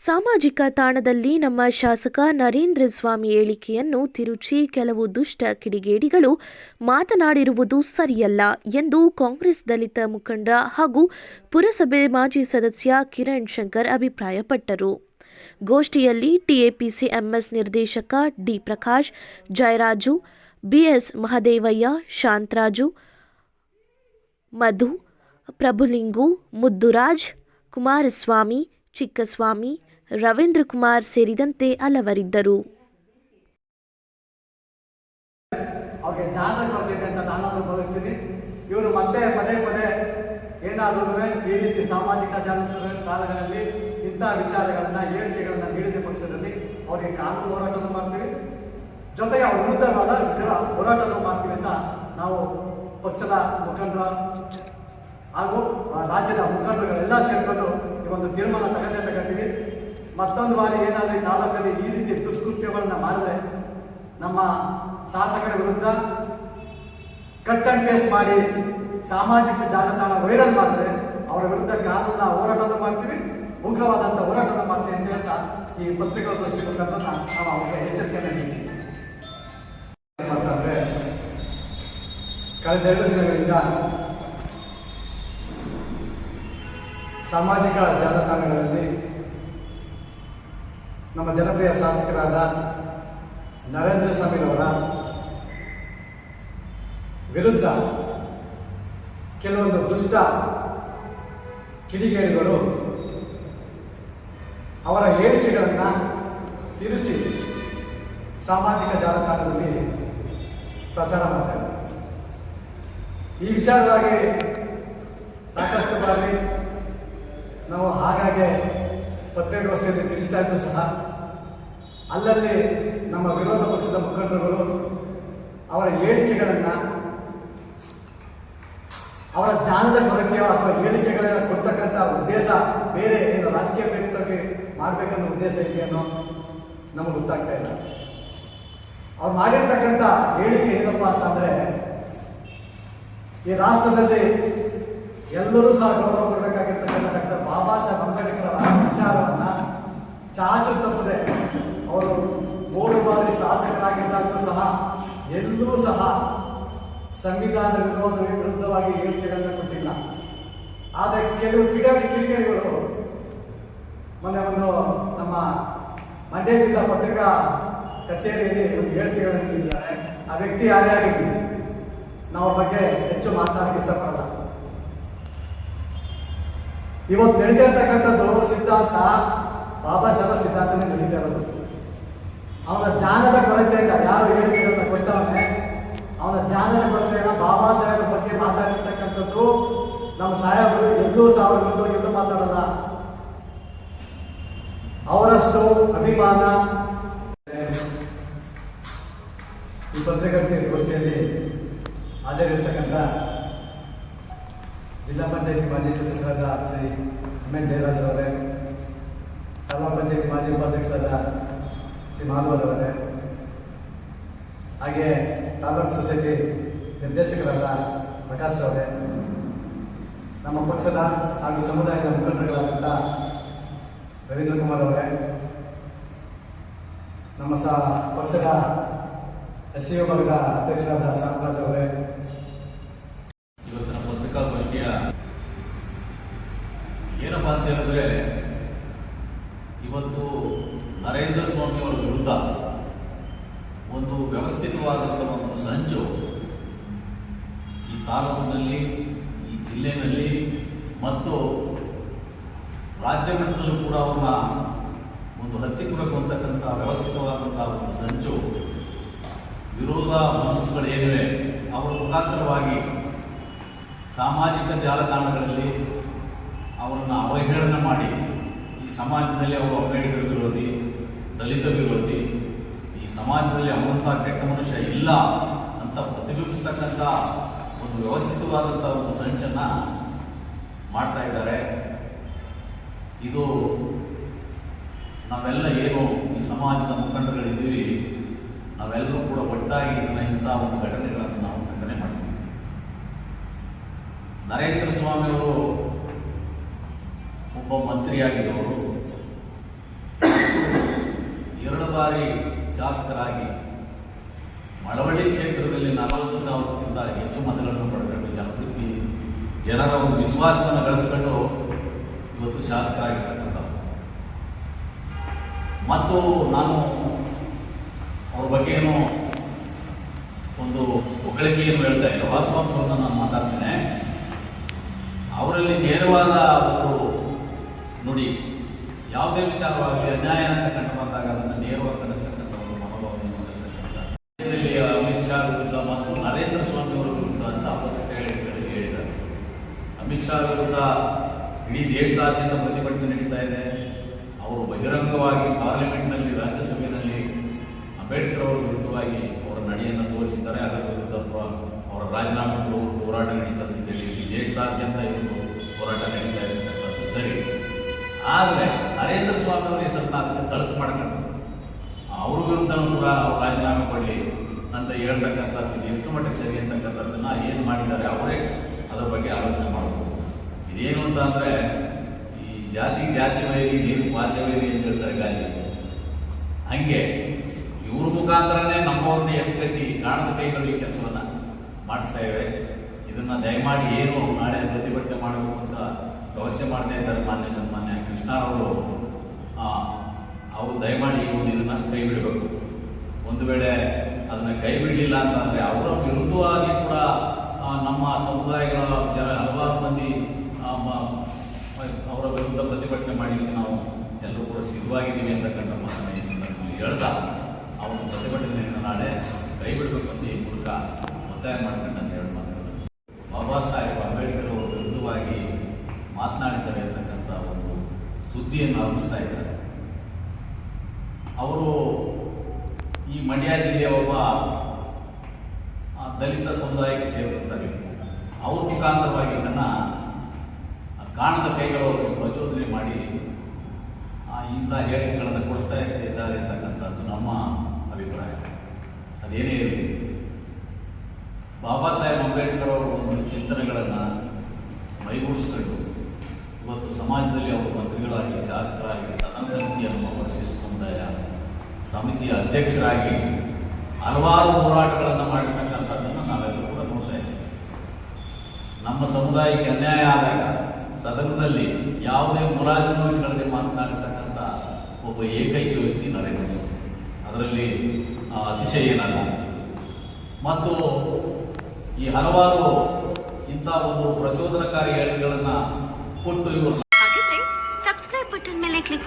ಸಾಮಾಜಿಕ ತಾಣದಲ್ಲಿ ನಮ್ಮ ಶಾಸಕ ನರೇಂದ್ರ ಸ್ವಾಮಿ ಹೇಳಿಕೆಯನ್ನು ತಿರುಚಿ ಕೆಲವು ದುಷ್ಟ ಕಿಡಿಗೇಡಿಗಳು ಮಾತನಾಡಿರುವುದು ಸರಿಯಲ್ಲ ಎಂದು ಕಾಂಗ್ರೆಸ್ ದಲಿತ ಮುಖಂಡ ಹಾಗೂ ಪುರಸಭೆ ಮಾಜಿ ಸದಸ್ಯ ಕಿರಣ್ ಶಂಕರ್ ಅಭಿಪ್ರಾಯಪಟ್ಟರು. ಗೋಷ್ಠಿಯಲ್ಲಿ ಟಿಎಪಿಸಿ ಎಂಎಸ್ ನಿರ್ದೇಶಕ ಡಿ ಪ್ರಕಾಶ್ ಜಯರಾಜು, ಬಿಎಸ್ ಮಹದೇವಯ್ಯ, ಶಾಂತರಾಜು, ಮಧು, ಪ್ರಭುಲಿಂಗು, ಮುದ್ದುರಾಜ್, ಕುಮಾರಸ್ವಾಮಿ, ಚಿಕ್ಕಸ್ವಾಮಿ ರವೀಂದ್ರ ಕುಮಾರ್ ಸೇರಿದಂತೆ ಹಲವರಿದ್ದರು. ಇವರು ಮತ್ತೆ ಪದೇ ಪದೇ ಏನಾದ್ರೂ ಈ ರೀತಿ ಸಾಮಾಜಿಕ ಜಾಲತಾಣಗಳಲ್ಲಿ ಇಂಥ ವಿಚಾರಗಳನ್ನು, ಹೇಳಿಕೆಗಳನ್ನ ನೀಡಿದ ಪಕ್ಷದಲ್ಲಿ ಅವರಿಗೆ ಕಾನೂನು ಹೋರಾಟವನ್ನು ಮಾಡ್ತೀವಿ. ಜೊತೆಗೆ ಅವ್ರ ವಿರುದ್ಧವಾದ ವಿಗ್ರಹ ಹೋರಾಟವನ್ನು ಮಾಡ್ತೀವಿ ಅಂತ ನಾವು ಪಕ್ಷದ ಮುಖಂಡರ ಹಾಗೂ ರಾಜ್ಯದ ಮುಖಂಡರುಗಳೆಲ್ಲ ಸೇರ್ಕೊಂಡು ಈ ಒಂದು ತೀರ್ಮಾನ ತಗೊಂಡೇ ತಗೊಂತೀವಿ. ಮತ್ತೊಂದು ಬಾರಿ ಏನಾದರೂ ಈ ತಾಲೂಕಲ್ಲಿ ಈ ರೀತಿ ದುಷ್ಕೃತ್ಯಗಳನ್ನ ಮಾಡಿದ್ರೆ ನಮ್ಮ ಶಾಸಕರ ವಿರುದ್ಧ ಕಟ್ ಅಂಡ್ ಪೇಸ್ಟ್ ಮಾಡಿ ಸಾಮಾಜಿಕ ಜಾಲತಾಣ ವೈರಲ್ ಮಾಡಿದ್ರೆ ಅವರ ವಿರುದ್ಧ ಕಾನೂನ ಹೋರಾಟವನ್ನು ಮಾಡ್ತೀವಿ ಉಗ್ರವಾದಂಥ ಹೋರಾಟವನ್ನು ಮಾಡ್ತೀವಿ ಅಂತ ಹೇಳ್ತಾ ಈ ಪತ್ರಿಕಾಗೋಷ್ಠಿ ಮುಖಾಂತರ ನಾವು ಅವರಿಗೆ ಎಚ್ಚರಿಕೆಯನ್ನು ನೀಡ್ತೀವಿ. ಕಳೆದ ಎರಡು ದಿನಗಳಿಂದ ಸಾಮಾಜಿಕ ಜಾಲತಾಣಗಳಲ್ಲಿ ನಮ್ಮ ಜನಪ್ರಿಯ ಶಾಸಕರಾದ ನರೇಂದ್ರ ಸ್ವಾಮಿರವರ ವಿರುದ್ಧ ಕೆಲವೊಂದು ದುಷ್ಟ ಕಿಡಿಗೇಡಿಗಳು ಅವರ ಹೇಳಿಕೆಗಳನ್ನು ತಿರುಚಿ ಸಾಮಾಜಿಕ ಜಾಲತಾಣದಲ್ಲಿ ಪ್ರಚಾರ ಮಾಡ್ತಾರೆ ಈ ವಿಚಾರವಾಗಿ ಸಾಕಷ್ಟು ಬಾರಿ ನಾವು ಹಾಗಾಗಿ ಪತ್ರಿಕಾಗೋಷ್ಠಿಯಲ್ಲಿ ತಿಳಿಸ್ತಾ ಇದ್ದು ಸಹ ಅಲ್ಲಲ್ಲಿ ನಮ್ಮ ವಿರೋಧ ಪಕ್ಷದ ಮುಖಂಡರುಗಳು ಅವರ ಹೇಳಿಕೆಗಳನ್ನು ಅವರ ಜ್ಞಾನದ ಕೊರತೆಯೋ ಅಥವಾ ಹೇಳಿಕೆಗಳನ್ನು ಕೊಡ್ತಕ್ಕಂಥ ಉದ್ದೇಶ ಬೇರೆ ಏನು ರಾಜಕೀಯ ಪ್ರಯುಕ್ತವಾಗಿ ಮಾಡಬೇಕನ್ನೋ ಉದ್ದೇಶ ಇದೆಯನ್ನೋ ನಮಗೆ ಗೊತ್ತಾಗ್ತಾ ಇಲ್ಲ. ಅವ್ರು ಮಾಡಿರ್ತಕ್ಕಂಥ ಹೇಳಿಕೆ ಏನಪ್ಪ ಅಂತಂದ್ರೆ, ಈ ರಾಷ್ಟ್ರದಲ್ಲಿ ಎಲ್ಲರೂ ಸಹ ಗೌರವ ಕೊಡಬೇಕಾಗಿರ್ತಕ್ಕಂಥ ಡಾಕ್ಟರ್ ಬಾಬಾ ಸಾಹೇಬ್ ಅಂಬೇಡ್ಕರ್ ಅವರ ವಿಚಾರವನ್ನ ಚಾಚು ತಪ್ಪದೆ ಅವರು ಮೂರು ಬಾರಿ ಶಾಸಕರಾಗಿದ್ದಾಗಲೂ ಸಹ, ಎಲ್ಲೂ ಸಹ ಸಂವಿಧಾನ ವಿರೋಧವೇ ವಿರುದ್ಧವಾಗಿ ಹೇಳಿಕೆಗಳನ್ನು ಕೊಟ್ಟಿಲ್ಲ. ಆದರೆ ಕೆಲವು ಕಿಡಿಗೇಡಿ ಕಿಡಿಗೇಡಿಗಳು ಮೊನ್ನೆ ಒಂದು ನಮ್ಮ ಮಂಡ್ಯ ಜಿಲ್ಲಾ ಪತ್ರಿಕಾ ಕಚೇರಿಯಲ್ಲಿ ಒಂದು ಹೇಳಿಕೆಗಳನ್ನು ನೀಡಿದ್ದಾರೆ. ಆ ವ್ಯಕ್ತಿ ಯಾರೇ ಆಗಿರಲಿ, ನಾವು ಬಗ್ಗೆ ಹೆಚ್ಚು ಮಾತಾಡಕ್ಕೆ ಇಷ್ಟಪಡಲ್ಲ. ಇವತ್ತು ನಡೀತಿರ್ತಕ್ಕಂಥದ್ದು ಸಿದ್ಧಾಂತ ಅವ್ರ ಎಲ್ಲೂ ಮಾತಾಡಲ್ಲ. ಅವರಷ್ಟು ಅಭಿಮಾನ. ಈ ಪತ್ರಕರ್ತೆ ಗೋಷ್ಠಿಯಲ್ಲಿ ಹಾಜರಿರ್ತಕ್ಕಂಥ ಜಿಲ್ಲಾ ಪಂಚಾಯತಿ ಮಾಜಿ ಸದಸ್ಯರಾದ ಶ್ರೀ ಎಂ ಎನ್ ಜಯರಾಜರವರೇ ತಾಲೂಕು ಪಂಚಾಯತಿ ಮಾಜಿ ಉಪಾಧ್ಯಕ್ಷರಾದ ಶ್ರೀ ಮಾಧವರವರೇ ಹಾಗೆ ತಾಲೂಕು ಸೊಸೈಟಿ ನಿರ್ದೇಶಕರಾದ ಪ್ರಕಾಶ್ ಅವರೇ ನಮ್ಮ ಪಕ್ಷದ ಹಾಗೂ ಸಮುದಾಯದ ಮುಖಂಡರುಗಳಾದಂಥ ರವೀಂದ್ರ ಕುಮಾರ್ ಅವರೇ, ನಮ್ಮ ಸ ಪಕ್ಷದ ಎಸ್ ಸಿ ವಿಭಾಗದ ಅಧ್ಯಕ್ಷರಾದ ಶಾಂತರಾಜ್ ಅವರೇ. ಇವತ್ತಿನ ಪತ್ರಿಕಾಗೋಷ್ಠಿಯ ಏನಪ್ಪ ಅಂತ ಹೇಳಿದ್ರೆ, ಇವತ್ತು ನರೇಂದ್ರ ಸ್ವಾಮಿ ಅವರ ವಿರುದ್ಧ ಒಂದು ವ್ಯವಸ್ಥಿತವಾದಂಥ ಒಂದು ಸಂಚು ಈ ತಾಲೂಕಿನಲ್ಲಿ ಜಿಲ್ಲೆಯಲ್ಲಿ ಮತ್ತು ರಾಜ್ಯ ಮಟ್ಟದಲ್ಲೂ ಕೂಡ ಅವನ್ನ ಒಂದು ಹತ್ತಿಕ್ಕಬೇಕು ಅಂತಕ್ಕಂಥ ವ್ಯವಸ್ಥಿತವಾದಂಥ ಒಂದು ಸಂಚು, ವಿರೋಧ ಮನಸ್ಸುಗಳೇನಿವೆ ಅವರ ಮುಖಾಂತರವಾಗಿ ಸಾಮಾಜಿಕ ಜಾಲತಾಣಗಳಲ್ಲಿ ಅವರನ್ನು ಅವಹೇಳನ ಮಾಡಿ, ಈ ಸಮಾಜದಲ್ಲಿ ಅವರು ಅಂಬೇಡ್ಕರ್ ವಿರೋಧಿ, ದಲಿತ ವಿರೋಧಿ, ಈ ಸಮಾಜದಲ್ಲಿ ಅವನಂಥ ಕೆಟ್ಟ ಮನುಷ್ಯ ಇಲ್ಲ ಅಂತ ಪ್ರತಿಬಿಂಬಿಸ್ತಕ್ಕಂಥ ಒಂದು ವ್ಯವಸ್ಥಿತವಾದಂಥ ಒಂದು ಸಂಚನ್ನು ಮಾಡ್ತಾ ಇದ್ದಾರೆ. ಇದು ನಾವೆಲ್ಲ ಏನು ಈ ಸಮಾಜದ ಮುಖಂಡರುಗಳಿದ್ದೀವಿ, ನಾವೆಲ್ಲರೂ ಕೂಡ ಒಟ್ಟಾಗಿ ಇದನ್ನ ಇಂಥ ಒಂದು ಘಟನೆಗಳನ್ನು ನಾವು ಖಂಡನೆ ಮಾಡ್ತೀವಿ. ನರೇಂದ್ರ ಸ್ವಾಮಿಯವರು ಒಬ್ಬ ಮಂತ್ರಿಯಾಗಿದ್ದವರು ಬಾರಿ ಶಾಸಕರಾಗಿ ಮಳವಳ್ಳಿ ಕ್ಷೇತ್ರದಲ್ಲಿ ನಲವತ್ತು ಸಾವಿರಕ್ಕಿಂತ ಹೆಚ್ಚು ಮತಗಳನ್ನು ಪಡೆದುಕೊಂಡು ಜನಪ್ರತಿ ಜನರ ಒಂದು ವಿಶ್ವಾಸವನ್ನು ಗಳಿಸ್ಕೊಂಡು ಇವತ್ತು ಶಾಸಕರಾಗಿರ್ತಕ್ಕಂಥವ್ರು. ಮತ್ತು ನಾನು ಅವ್ರ ಬಗ್ಗೆ ಏನು ಒಂದು ಹೊಗಳಿಕೆಯನ್ನು ಹೇಳ್ತಾ ಇಲ್ಲ, ವಾಸ್ತವಾಂಶವನ್ನು ನಾನು ಮಾತಾಡ್ತೇನೆ. ಅವರಲ್ಲಿ ನೇರವಾದ ಒಂದು ನುಡಿ, ಯಾವುದೇ ವಿಚಾರವಾಗಲಿ, ಅನ್ಯಾಯ ಅಂತ ಕಂಡು ಬಂದಾಗ ಅದನ್ನು ನೇರವಾಗಿ ರಾಜ್ಯದಲ್ಲಿ ಅಮಿತ್ ಶಾ ವಿರುದ್ಧ ಮತ್ತು ನರೇಂದ್ರ ಸ್ವಾಮಿ ಅವರ ವಿರುದ್ಧ ಅಂತ ಪತ್ರಿಕೆಗಳಿಗೆ ಹೇಳಿದ್ದಾರೆ ಅಮಿತ್ ಶಾ ವಿರುದ್ಧ ಇಡೀ ದೇಶದಾದ್ಯಂತ ಪ್ರತಿಭಟನೆ ನಡೀತಾ ಇದೆ. ಅವರು ಬಹಿರಂಗವಾಗಿ ಪಾರ್ಲಿಮೆಂಟ್ನಲ್ಲಿ, ರಾಜ್ಯಸಭೆಯಲ್ಲಿ ಅಂಬೇಡ್ಕರ್ ಅವರ ವಿರುದ್ಧವಾಗಿ ಅವರ ನಡೆಯನ್ನು ತೋರಿಸಿದ್ದಾರೆ. ಅದರ ವಿರುದ್ಧ ಅವರ ರಾಜೀನಾಮೆ ಹೋರಾಟ ಅಂತ ಹೇಳಿ, ಇಡೀ ದೇಶದಾದ್ಯಂತ ಇದು ಹೋರಾಟ ನಡೀತಾ ಇರತಕ್ಕಂಥದ್ದು ಸರಿ. ಆದರೆ ನರೇಂದ್ರ ಸ್ವಾಮಿ ಅವರ ಹೆಸರನ್ನ ಅದಕ್ಕೆ ತಳಕು ಮಾಡ್ಕೊಂಡು ಅವ್ರ ವಿರುದ್ಧ ಕೂಡ ಅವ್ರು ರಾಜೀನಾಮೆ ಕೊಡಲಿ. ಅಂತ ಹೇಳ್ತಕ್ಕಂಥದ್ದು ಇದು ಎಷ್ಟು ಮಟ್ಟಿಗೆ ಸರಿ ಅಂತಕ್ಕಂಥದ್ದನ್ನ ಏನು ಮಾಡಿದ್ದಾರೆ ಅವರೇ ಅದರ ಬಗ್ಗೆ ಆಲೋಚನೆ ಮಾಡಬೇಕು ಇದೇನು ಅಂತ ಅಂದರೆ, ಈ ಜಾತಿ ಜಾತಿ ವೈರಿ ನೀರು ಭಾಷೆ ಅಂತ ಹೇಳ್ತಾರೆ ಗಾಂಧಿ. ಹಂಗೆ ಇವ್ರ ಮುಖಾಂತರನೇ ನಮ್ಮವ್ರನ್ನೇ ಎತ್ಕಟ್ಟಿ ಕಾಣದ ಕೈಗಳು ಈ ಕೆಲಸವನ್ನ ಮಾಡಿಸ್ತಾ ಇವೆ. ಇದನ್ನ ದಯಮಾಡಿ ಏನು ನಾಳೆ ಪ್ರತಿಭಟನೆ ಮಾಡಬೇಕು ಅಂತ ವ್ಯವಸ್ಥೆ ಮಾಡ್ತಾ ಇದ್ದಾರೆ ಮಾನ್ಯ ಸನ್ಮಾನ್ಯ ಕೃಷ್ಣರವರು ಅವರು ದಯಮಾಡಿ ಒಂದು ಇದನ್ನ ಕೈ ಬಿಡಬೇಕು ಒಂದು ವೇಳೆ ಅದನ್ನ ಕೈ ಬಿಡಲಿಲ್ಲ ಅಂತಂದ್ರೆ ಅವರ ವಿರುದ್ಧವಾಗಿ ಕೂಡ ನಮ್ಮ ಸಮುದಾಯಗಳ ಜನ ಹಲವಾರು ಮಂದಿ ಅವರ ವಿರುದ್ಧ ಪ್ರತಿಭಟನೆ ಮಾಡಲಿಕ್ಕೆ ನಾವು ಎಲ್ಲರೂ ಕೂಡ ಸಿದ್ಧವಾಗಿದ್ದೀವಿ ಅಂತಕ್ಕಂಥ ಮಾತನ್ನು ಈ ಸಂದರ್ಭದಲ್ಲಿ ಹೇಳ್ತಾ ಅವರ ಪ್ರತಿಭಟನೆಯನ್ನು ನಾಳೆ ಕೈ ಬಿಡಬೇಕು ಅಂತ ಈ ಮೂಲಕ ಒತ್ತಾಯ ಮಾಡ್ತೇನೆ ಅಂತ ಹೇಳಿ ಮಾತುಗಳು ಬಾಬಾ ಸಾಹೇಬ್ ಅಂಬೇಡ್ಕರ್ ಅವರ ವಿರುದ್ಧವಾಗಿ ಮಾತನಾಡಿದ್ದಾರೆ ಅಂತಕ್ಕಂಥ ಒಂದು ಸುದ್ದಿಯನ್ನು ಹಬ್ಬಿಸ್ತಾ ಇದ್ದಾರೆ. ಅವರು ಮಂಡ್ಯ ಜಿಲ್ಲೆಯ ಒಬ್ಬ ದಲಿತ ಸಮುದಾಯಕ್ಕೆ ಸೇರಿದಂಥ ವ್ಯಕ್ತಿ. ಅವ್ರ ಮುಖಾಂತರವಾಗಿ ಇದನ್ನು ಕಾಣದ ಕೈಗಳವರು ಪ್ರಚೋದನೆ ಮಾಡಿ ಇಂಥ ಹೇಳಿಕೆಗಳನ್ನು ಕೊಡಿಸ್ತಾ ಇದ್ದಾರೆ ಅಂತಕ್ಕಂಥದ್ದು ನಮ್ಮ ಅಭಿಪ್ರಾಯ. ಅದೇನೇ ಇರಲಿ. ಬಾಬಾ ಸಾಹೇಬ್ ಅಂಬೇಡ್ಕರ್ ಅವರ ಒಂದು ಚಿಂತನೆಗಳನ್ನು ಮೈಗೂಡಿಸ್ಕೊಂಡು ಇವತ್ತು ಸಮಾಜದಲ್ಲಿ ಅವರು ಮಂತ್ರಿಗಳಾಗಿ, ಶಾಸಕರಾಗಿ, ಸದನ ಸಮಿತಿಯನ್ನು ಪರಿಶಿಷ್ಟ ಸಮುದಾಯ ಸಮಿತಿಯ ಅಧ್ಯಕ್ಷರಾಗಿ ಹಲವಾರು ಹೋರಾಟಗಳನ್ನು ಮಾಡಿರ್ತಕ್ಕಂಥದ್ದನ್ನು ನಾವೆಲ್ಲರೂ ಕೂಡ ನೋಡ್ತಾ ನಮ್ಮ ಸಮುದಾಯಕ್ಕೆ ಅನ್ಯಾಯ ಆದಾಗ ಸದನದಲ್ಲಿ ಯಾವುದೇ ಮುಲಾಜಿನೂ ಮಾತನಾಡಿರ್ತಕ್ಕಂಥ ಒಬ್ಬ ಏಕೈಕ ವ್ಯಕ್ತಿ ನರೇಂದ್ರ ಸ್ವಾಮಿ ಅದರಲ್ಲಿ ಅತಿಶಯ ಏನಲ್ಲ ಮತ್ತು ಈ ಹಲವಾರು ಇಂಥ ಒಂದು ಪ್ರಚೋದನಕಾರಿ ಹೇಳಿಕೆಗಳನ್ನು ಕೊಟ್ಟು ಇವರು